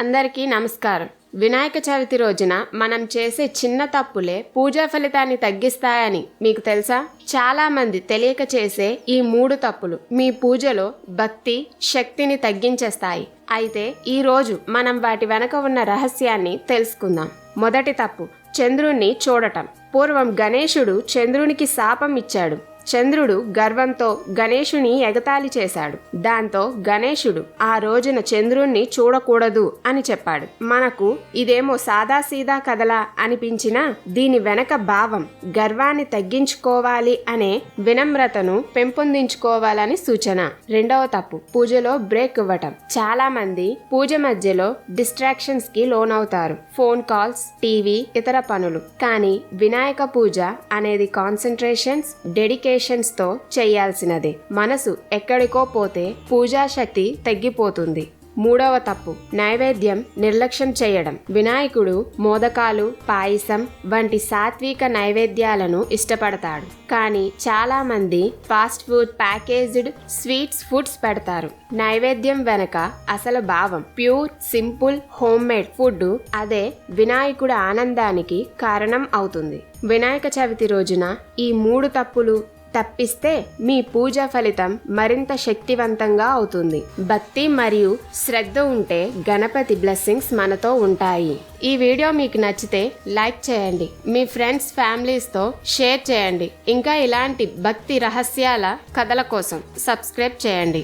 అందరికీ నమస్కారం. వినాయక చవితి రోజున మనం చేసే చిన్న తప్పులే పూజా ఫలితాన్ని తగ్గిస్తాయని మీకు తెలుసా? చాలా మంది తెలియక చేసే ఈ మూడు తప్పులు మీ పూజలో భక్తి శక్తిని తగ్గించేస్తాయి. అయితే ఈ రోజు మనం వాటి వెనక ఉన్న రహస్యాన్ని తెలుసుకుందాం. మొదటి తప్పు చంద్రుణ్ణి చూడటం. పూర్వం గణేశుడు చంద్రునికి శాపం ఇచ్చాడు. చంద్రుడు గర్వంతో గణేషుని ఎగతాళి చేశాడు. దాంతో గణేషుడు ఆ రోజున చంద్రుణ్ణి చూడకూడదు అని చెప్పాడు. మనకు ఇదేమో సాదాసీదా కథలా అనిపించినా దీని వెనక భావం గర్వాన్ని తగ్గించుకోవాలి అనే వినమ్రతను పెంపొందించుకోవాలని సూచన. రెండవ తప్పు పూజలో బ్రేక్ ఇవ్వటం. చాలా మంది పూజ మధ్యలో డిస్ట్రాక్షన్స్కి లోనవుతారు. ఫోన్ కాల్స్ టీవీ ఇతర పనులు. కానీ వినాయక పూజ అనేది కాన్సన్ట్రేషన్స్ డెడికేషన్ తో చేయాల్సినదే. మనసు ఎక్కడికో పోతే పూజా శక్తి తగ్గిపోతుంది. మూడవ తప్పు నైవేద్యం నిర్లక్ష్యం చేయడం. వినాయకుడు మోదకాలు పాయసం వంటి సాత్విక నైవేద్యాలను ఇష్టపడతాడు. కానీ చాలా మంది fast food packaged sweets foods పెడతారు. నైవేద్యం వెనక అసలు భావం pure simple home made food అదే వినాయకుడి ఆనందానికి కారణం అవుతుంది. వినాయక చవితి రోజున ఈ మూడు తప్పులు తప్పిస్తే మీ పూజ ఫలితం మరింత శక్తివంతంగా అవుతుంది. భక్తి మరియు శ్రద్ధ ఉంటే గణపతి బ్లెస్సింగ్స్ మనతో ఉంటాయి. ఈ వీడియో మీకు నచ్చితే లైక్ చేయండి. మీ ఫ్రెండ్స్ ఫ్యామిలీస్తో షేర్ చేయండి. ఇంకా ఇలాంటి భక్తి రహస్యాల కథల కోసం సబ్స్క్రైబ్ చేయండి.